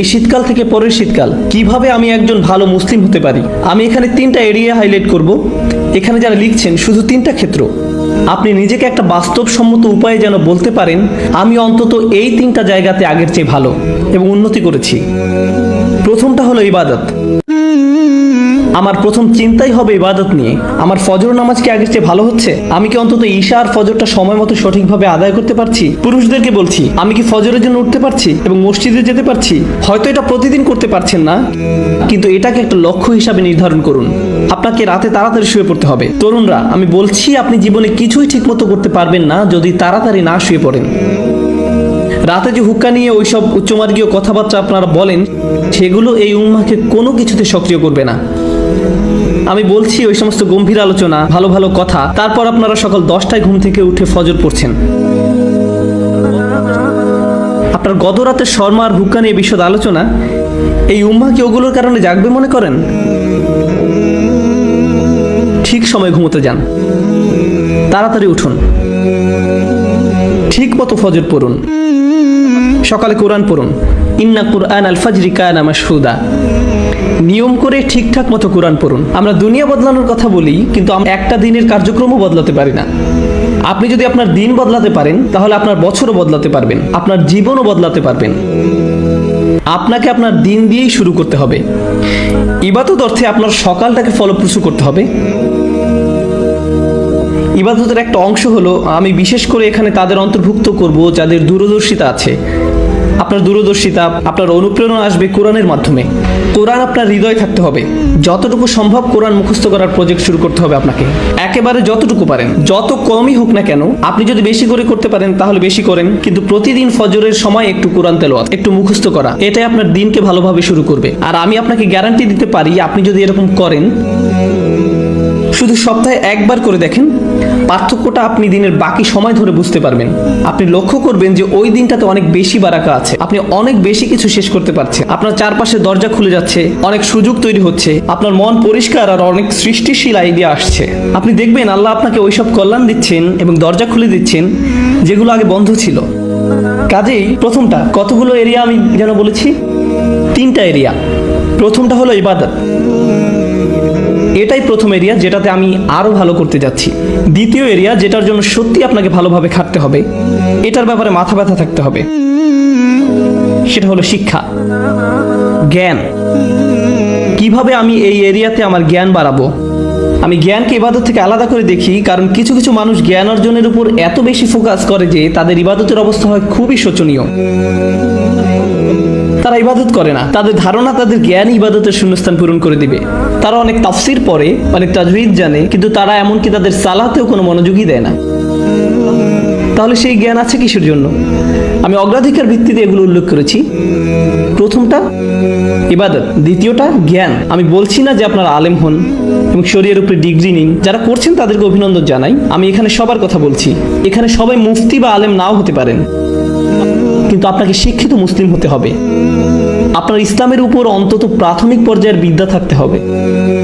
এই শীতকাল থেকে পরের শীতকাল, কীভাবে আমি একজন ভালো মুসলিম হতে পারি? আমি এখানে তিনটা এরিয়া হাইলাইট করব। এখানে যারা লিখছেন, শুধু তিনটা ক্ষেত্র। আপনি নিজেকে একটা বাস্তবসম্মত উপায়ে যেন বলতে পারেন, আমি অন্তত এই তিনটা জায়গাতে আগের চেয়ে ভালো এবং উন্নতি করেছি। প্রথমটা হলো ইবাদত। আমার প্রথম চিন্তাই হবে ইবাদত নিয়ে। আমার ফজর নামাজ কি আগের চেয়ে ভালো হচ্ছে? আমি কি অন্তত ঈশা আর ফজরটা সময় মতো সঠিকভাবে আদায় করতে পারছি? পুরুষদেরকে বলছি, আমি কি ফজরের জন্য উঠতে পারছি এবং মসজিদে যেতে পারছি? হয়তো এটা প্রতিদিন করতে পারছেন না। কিন্তু এটাকে একটা লক্ষ্য হিসাবে নির্ধারণ করুন। আপনাকে রাতে তাড়াতাড়ি শুয়ে পড়তে হবে। তরুণরা, আমি বলছি, আপনি জীবনে কিছুই ঠিকমতো করতে পারবেন না যদি তাড়াতাড়ি না শুয়ে পড়েন। রাতে যে হুক্কা নিয়ে ওইসব উচ্চমার্গীয় কথাবার্তা আপনারা বলেন, সেগুলো এই উম্মাকে কোনো কিছুতে সক্রিয় করবে না। আমি বলছি ওই সমস্ত গম্ভীর আলোচনা, ভালো ভালো কথা, তারপর আপনারা সকাল দশটায় ঘুম থেকে উঠে ফজর পড়ছেন। আপনার গত রাতের শর্মা আর হুক্কা নিয়ে বিশদ আলোচনা, এই উম্মা কি ওগুলোর কারণে জাগবে মনে করেন? ঠিক সময় ঘুমোতে যান। তাড়াতাড়ি উঠুন। ঠিক মতো ফজর পড়ুন। সকালে কোরআন পড়ুন। ইন্না কুরআন আল ফাজরি কানা মাশহুদা। নিয়ম করে ঠিকঠাক মতো কোরআন পড়ুন। আমরা দুনিয়া বদলানোর কথা বলি, কিন্তু আমরা একটা দিনের কার্যক্রমও বদলাতে পারি না। আপনি যদি আপনার দিন বদলাতে পারেন, তাহলে আপনার বছরও বদলাতে পারবেন। আপনার জীবনও বদলাতে পারবেন। আপনাকে আপনার দিন দিয়েই শুরু করতে হবে। ইবাদত অর্থে আপনার সকালটাকে ফলপ্রসূ করতে হবে। ইবাদতের একটা অংশ হলো, আমি বিশেষ করে এখানে তাদের অন্তর্ভুক্ত করব, যাদের দূরদর্শিতা আছে। আপনার দূরদর্শিতা, আপনার অনুপ্রেরণা আসবে কোরআনের মাধ্যমে। কোরআন আপনার হৃদয়ে থাকতে হবে। যতটুকু সম্ভব কোরআন মুখস্থ করার প্রজেক্ট শুরু করতে হবে আপনাকে। একেবারে যতটুকু পারেন, যত কমই হোক না কেন, আপনি যদি বেশি করে করতে পারেন তাহলে বেশি করেন, কিন্তু প্রতিদিন ফজরের সময় একটু কোরআন তেলাওয়াত, একটু মুখস্থ করা, এটাই আপনার দিনকে ভালোভাবে শুরু করবে। আর আমি আপনাকে গ্যারান্টি দিতে পারি, আপনি যদি এরকম করেন, শুধু সপ্তাহে একবার করে দেখেন পার্থক্যটা আপনি দিনের বাকি সময় ধরে বুঝতে পারবেন। আপনি লক্ষ্য করবেন যে ওই দিনটাতে অনেক বেশি বারাকা আছে। আপনি অনেক বেশি কিছু শেষ করতে পারছেন। আপনার চারপাশে দরজা খুলে যাচ্ছে, অনেক সুযোগ তৈরি হচ্ছে, আপনার মন পরিষ্কার আর অনেক সৃষ্টিশীল আইডিয়া আসছে। আপনি দেখবেন আল্লাহ আপনাকে ওইসব কল্যাণ দিচ্ছেন এবং দরজা খুলে দিচ্ছেন যেগুলো আগে বন্ধ ছিল। কাজেই প্রথমটা, কতগুলো এরিয়া আমি যেন বলেছি? তিনটা এরিয়া প্রথমটা হলো ইবাদত। এটাই প্রথম এরিয়া যেটাতে আমি আরও ভালো করতে যাচ্ছি। দ্বিতীয় এরিয়া যেটার জন্য সত্যি আপনাকে ভালোভাবে খাটতে হবে, এটার ব্যাপারে মাথা ব্যথা থাকতে হবে। সেটা হলো শিক্ষা। জ্ঞান। কীভাবে আমি এই এরিয়াতে আমার জ্ঞান বাড়াবো? আমি জ্ঞানকে ইবাদত থেকে আলাদা করে দেখি, কারণ কিছু কিছু মানুষ জ্ঞান অর্জনের উপর এত বেশি ফোকাস করে যে তাদের ইবাদতের অবস্থা হয় খুবই শোচনীয়। তারা ইবাদত করে না। তাদের ধারণা তাদের জ্ঞান ইবাদতের শূন্যস্থান পূরণ করে দিবে। তারা অনেক তাফসির পড়ে, অনেক তাজবিদ জানে, কিন্তু তারা এমনকি তাদের সালাতেও কোনো মনোযোগই দেয় না। তাহলে সেই জ্ঞান আছে কিসের জন্য? আমি অগ্রাধিকার ভিত্তিতে এগুলো উল্লেখ করেছি। প্রথমটা, ইবাদত। দ্বিতীয়টা, জ্ঞান। আমি বলছি না যে আপনারা আলেম হন এবং শরীরের উপরে ডিগ্রি নিন। যারা করছেন তাদেরকে অভিনন্দন জানাই। আমি এখানে সবার কথা বলছি। এখানে সবাই মুফতি বা আলেম নাও হতে পারেন। কিন্তু আপনাকে শিক্ষিত মুসলিম হতে হবে। আপনার ইসলামের উপর অন্তত প্রাথমিক পর্যায়ের বিদ্যা থাকতে হবে।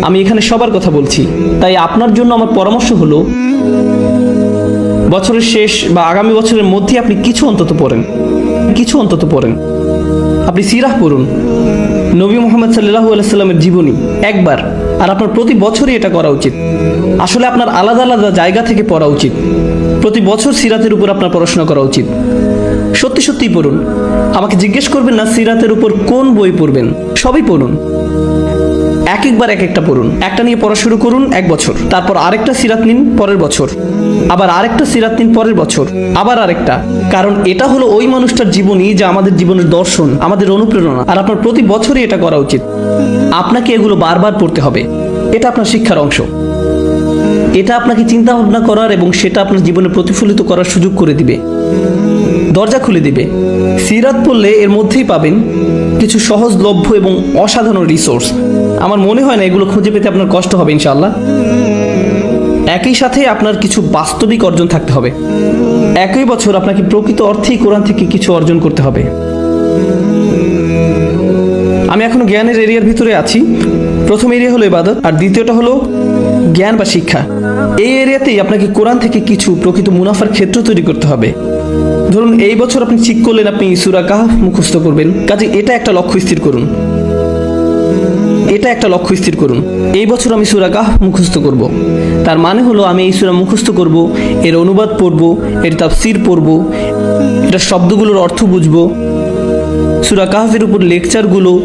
আমি এখানে সবার কথা বলছি। তাই আপনার জন্য আমার পরামর্শ হলো, বছরের শেষ বা আগামী বছরের মধ্যে আপনি কিছু অন্তত পড়েন। কিছু অন্তত পড়েন। আপনি সিরাহ পড়ুন। নবী মোহাম্মদ সাল্লাহু আলাইস্লামের জীবনী একবার। আর আপনার প্রতি বছরই এটা করা উচিত। আসলে আপনার আলাদা আলাদা জায়গা থেকে পড়া উচিত। প্রতি বছর সিরাতের উপর আপনার পড়াশোনা করা উচিত। সত্যি সত্যিই পড়ুন। আমাকে জিজ্ঞেস করবেন, না, সিরাতের উপর কোন বই পড়বেন? সবই পড়ুন। এক একবার এক একটা পড়ুন। একটা নিয়ে পড়া শুরু করুন এক বছর। তারপর আরেকটা সিরাত নিন পরের বছর। আবার আরেকটা সিরাত নিন পরের বছর। আবার আরেকটা। কারণ এটা হলো ওই মানুষটার জীবনী যা আমাদের জীবনের দর্শন, আমাদের অনুপ্রেরণা। আর আপনার প্রতি বছরই এটা করা উচিত। আপনাকে এগুলো বারবার পড়তে হবে। এটা আপনার শিক্ষার অংশ। এটা আপনাকে চিন্তা ভাবনা করার এবং সেটা আপনার জীবনে প্রতিফলিত করার সুযোগ করে দিবে। দরজা খুলে দিবে। সিরাত পড়লে এর মধ্যেই পাবেন কিছু সহজলভ্য এবং অসাধারণ রিসোর্স আমার মনে হয় না এগুলো খুঁজে পেতে আপনার কষ্ট হবে, ইনশাআল্লাহ। একই সাথে আপনার কিছু বাস্তবিক অর্জন থাকতে হবে। একই বছর আপনাকে প্রকৃত অর্থেই কোরআন থেকে কিছু অর্জন করতে হবে। আমি এখনও জ্ঞানের এরিয়ার ভিতরে আছি। প্রথম এরিয়া হলো ইবাদত, আর দ্বিতীয়টা হলো জ্ঞান বা শিক্ষা। এই এরিয়াতেই আপনাকে কোরআন থেকে কিছু প্রকৃত মুনাফার ক্ষেত্র তৈরি করতে হবে। ধরুন এই বছর আপনি ঠিক করলেন, আপনি সুরা কাহাফ মুখস্থ করবেন। কাজে এটা একটা লক্ষ্য স্থির করুন। এটা একটা লক্ষ্য স্থির করুন। এই বছর আমি সুরা কাহ মুখস্থ করব। তার মানে হলো আমি এই সুরা মুখস্থ করব, এর অনুবাদ পড়ব, এর তাফসির পড়ব এটা শব্দগুলোর অর্থ বুঝব। সুরা কাহফের উপর লেকচারগুলো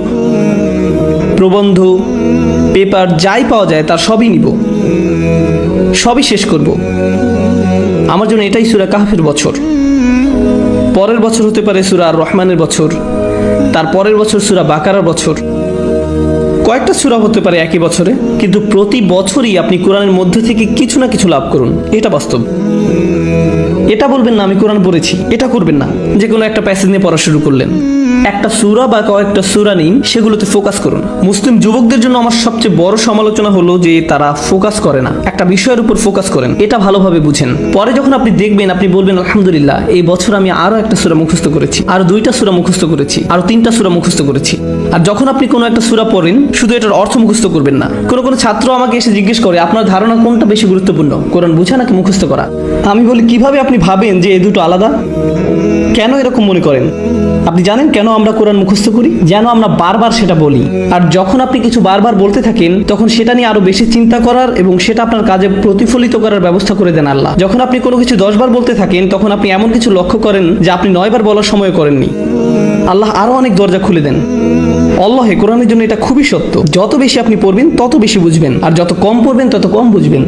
প্রবন্ধ, পেপার যাই পাওয়া যায়, তার সবই নিব। সবই শেষ করব। আমার জন্য এটাই সুরা কাহফের বছর। পরের বছর হতে পারে সুরা রহমানের বছর। তার পরের বছর সুরা বাকারার বছর। কয়েকটা সুরা হতে পারে একই বছরে, কিন্তু প্রতি বছরই আপনি কোরআনের মধ্যে থেকে কিছু না কিছু লাভ করুন। এটা বাস্তব। এটা বলবেন না, আমি কোরআন পড়েছি। এটা করবেন না। যে কোনো একটা প্যাসেজ নিয়ে পড়া শুরু করলেন। একটা সুরা বা কয়েকটা সুরা নিন সেগুলোতে ফোকাস করুন। মুসলিম যুবকদের জন্য আমার সবচেয়ে বড় সমালোচনা হলো যে তারা ফোকাস করে না। একটা বিষয়ের উপর ফোকাস করেন। এটা ভালোভাবে বুঝেন। পরে যখন আপনি দেখবেন, আপনি বলবেন, আলহামদুলিল্লাহ, এই বছর আমি আরও একটা সুরা মুখস্থ করেছি, আরও দুইটা সুরা মুখস্থ করেছি, আরও তিনটা সুরা মুখস্থ করেছি। আর যখন আপনি কোনো একটা সুরা পড়েন শুধু এটার অর্থ মুখস্থ করবেন না। কোনো কোনো ছাত্র আমাকে এসে জিজ্ঞেস করে, আপনার ধারণা কোনটা বেশি গুরুত্বপূর্ণ? কোরআন বুঝা নাকি মুখস্থ করা? আমি বলি, কীভাবে আপনি ভাবেন যে এই দুটো আলাদা? কেন এরকম মনে করেন? আপনি জানেন কেন আমরা কোরআন মুখস্থ করি? যেন আমরা বারবার সেটা বলি। আর যখন আপনি কিছু বারবার বলতে থাকেন, তখন সেটা নিয়ে আরও বেশি চিন্তা করার এবং সেটা আপনার কাজে প্রতিফলিত করার ব্যবস্থা করে দেন আল্লাহ। যখন আপনি কোনো কিছু দশবার বলতে থাকেন, তখন আপনি এমন কিছু লক্ষ্য করেন যে আপনি নয়বার বলার সময় করেননি। আল্লাহ আরও অনেক দরজা খুলে দেন। অল্লাহে কোরআনের জন্য এটা খুবই সত্য। যত বেশি আপনি পড়বেন, তত বেশি বুঝবেন। আর যত কম পড়বেন, তত কম বুঝবেন।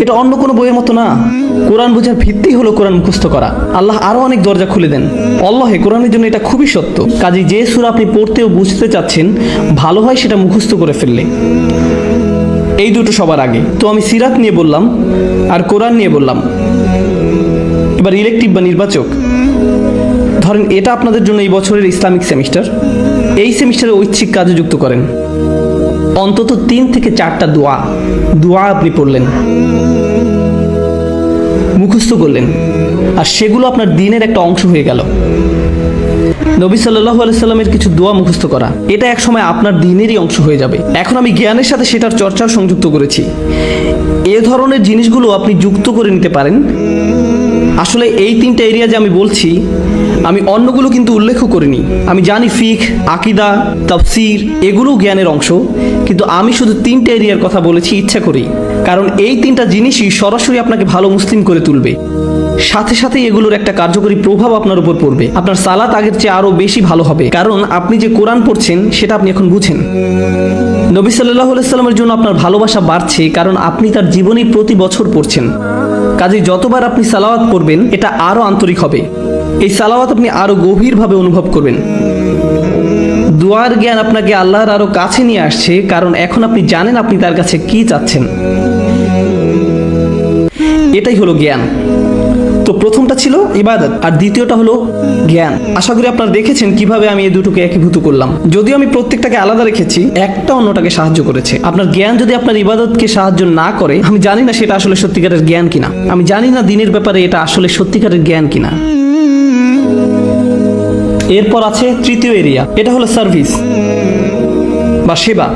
এটা অন্য কোনো বইয়ের মতো না। কোরআন বোঝার ভিত্তি হলো কোরআন মুখস্থ করা। আল্লাহ আরও অনেক দরজা খুলে দেন। অল্লাহে কোরআনের জন্য এটা খুবই সত্য। কাজে যে সুর আপনি পড়তে ও বুঝতে চাচ্ছেন, ভালো হয় সেটা মুখস্থ করে ফেললে। এই দুটো সবার আগে। তো আমি সিরাত নিয়ে বললাম, আর কোরআন নিয়ে বললাম। এবার ইলেকটিভ বা নির্বাচক। ধরেন এটা আপনাদের জন্য এই বছরের ইসলামিক সেমিস্টার। এই সেমিস্টারে ঐচ্ছিক কাজে যুক্ত করেন। অন্তত তিন থেকে চারটা দোয়া দোয়া আপনি পড়লেন। মুখস্থ করলেন। আর সেগুলো আপনার দিনের একটা অংশ হয়ে গেল। নবী সাল্লাহ আলাইসাল্লামের কিছু দোয়া মুখস্থ করা, এটা এক সময় আপনার দিনেরই অংশ হয়ে যাবে। এখন আমি জ্ঞানের সাথে সেটার চর্চাও সংযুক্ত করেছি। এ ধরনের জিনিসগুলো আপনি যুক্ত করে নিতে পারেন। আসলে এই তিনটা এরিয়া যে আমি বলছি আমি অন্যগুলো কিন্তু উল্লেখ করিনি। আমি জানি ফিক, আকিদা, তাফসির, এগুলো জ্ঞানের অংশ, কিন্তু আমি শুধু তিনটা এরিয়ার কথা বলেছি, ইচ্ছা করি কারণ এই তিনটা জিনিসই সরাসরি আপনাকে ভালো মুসলিম করে তুলবে। সাথে সাথে এগুলোর একটা কার্যকরী প্রভাব আপনার উপর পড়বে। আপনার সালাত আগের চেয়ে আরও বেশি ভালো হবে। কারণ আপনি যে কোরআন পড়ছেন, সেটা আপনি এখন বুঝেন। নবী সাল্লাহ সাল্লামের জন্য আপনার ভালোবাসা বাড়ছে কারণ আপনি তার জীবনী প্রতি বছর পড়ছেন। কাজে যতবার আপনি সালাওয়াত পড়বেন, এটা আরও আন্তরিক হবে। এই সালাওয়াত আপনি আরও গভীরভাবে অনুভব করবেন। দুয়ার জ্ঞান আপনাকে আল্লাহর আরও কাছে নিয়ে আসছে, কারণ এখন আপনি জানেন আপনি তার কাছে কি চাচ্ছেন। এটাই হলো জ্ঞান। তো প্রথমটা ছিল ইবাদত, আর দ্বিতীয়টা হলো জ্ঞান। আশা করি আপনারা দেখেছেন কীভাবে আমি এই দুটোকে একীভূত করলাম। যদিও আমি প্রত্যেকটাকে আলাদা রেখেছি, একটা অন্যটাকে সাহায্য করেছে। আপনার জ্ঞান যদি আপনার ইবাদতকে সাহায্য না করে, আমি জানি না সেটা আসলে সত্যিকারের জ্ঞান কিনা। আমি জানি না দিনের ব্যাপারে এটা আসলে সত্যিকারের জ্ঞান কিনা। এরপর আছে তৃতীয় এরিয়া। এটা হলো সার্ভিস বা সেবা।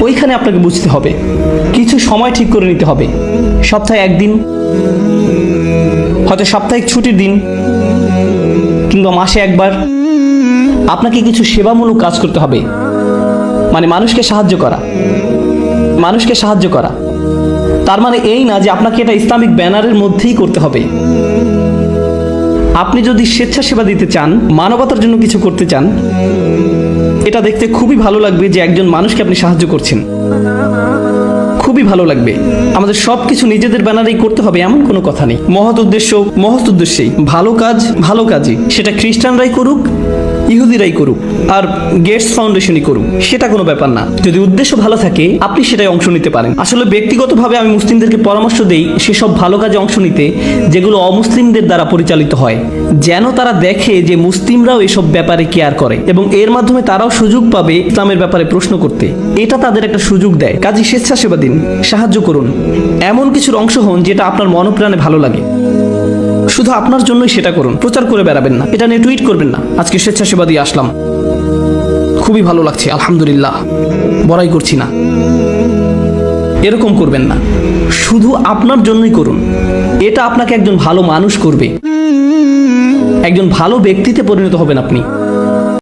ওইখানে আপনাকে বুঝতে হবে। কিছু সময় ঠিক করে নিতে হবে। সপ্তাহে একদিন, হয়তো সাপ্তাহিক ছুটির দিন, কিংবা মাসে একবার। আপনাকে কিছু সেবামূলক কাজ করতে হবে। মানে মানুষকে সাহায্য করা। মানুষকে সাহায্য করা। তার মানে এই না যে আপনাকে এটা ইসলামিক ব্যানারের মধ্যেই করতে হবে। আপনি যদি স্বেচ্ছাসেবা দিতে চান, মানবতার জন্য কিছু করতে চান, এটা দেখতে খুবই ভালো লাগবে যে একজন মানুষকে আপনি সাহায্য করছেন। খুবই ভালো লাগবে। আমাদের সব কিছু নিজেদের ব্যানারেই করতে হবে, এমন কোনো কথা নেই। মহৎ উদ্দেশ্য, মহৎ উদ্দেশ্যেই। ভালো কাজ, ভালো কাজই। সেটা খ্রিস্টানরাই করুক, ইহুদিরাই করুক, আর গেটস ফাউন্ডেশনই করুক। সেটা কোনো ব্যাপার না। যদি উদ্দেশ্য ভালো থাকে, আপনি সেটাই অংশ নিতে পারেন। আসলে ব্যক্তিগতভাবে আমি মুসলিমদেরকে পরামর্শ দেই, সেসব ভালো কাজে অংশ নিতে, যেগুলো অমুসলিমদের দ্বারা পরিচালিত হয়। যেন তারা দেখে যে মুসলিমরাও এসব ব্যাপারে কেয়ার করে, এবং এর মাধ্যমে তারাও সুযোগ পাবে ইসলামের ব্যাপারে প্রশ্ন করতে। এটা তাদের একটা সুযোগ দেয়। কাজী স্বেচ্ছাসেবা দিন। সাহায্য করুন। এমন কিছুর অংশ হন যেটা আপনার মনপ্রাণে ভালো লাগে। শুধু আপনার জন্যই সেটা করুন। প্রচার করে বেড়াবেন না। এটা নিয়ে টুইট করবেন না। আজকে স্বেচ্ছাসেবা দিয়ে আসলাম। খুবই ভালো লাগছে, আলহামদুলিল্লাহ। বড়াই করছি না। এরকম করবেন না। শুধু আপনার জন্যই করুন। এটা আপনাকে একজন ভালো মানুষ করবে। একজন ভালো ব্যক্তিতে পরিণত হবেন আপনি।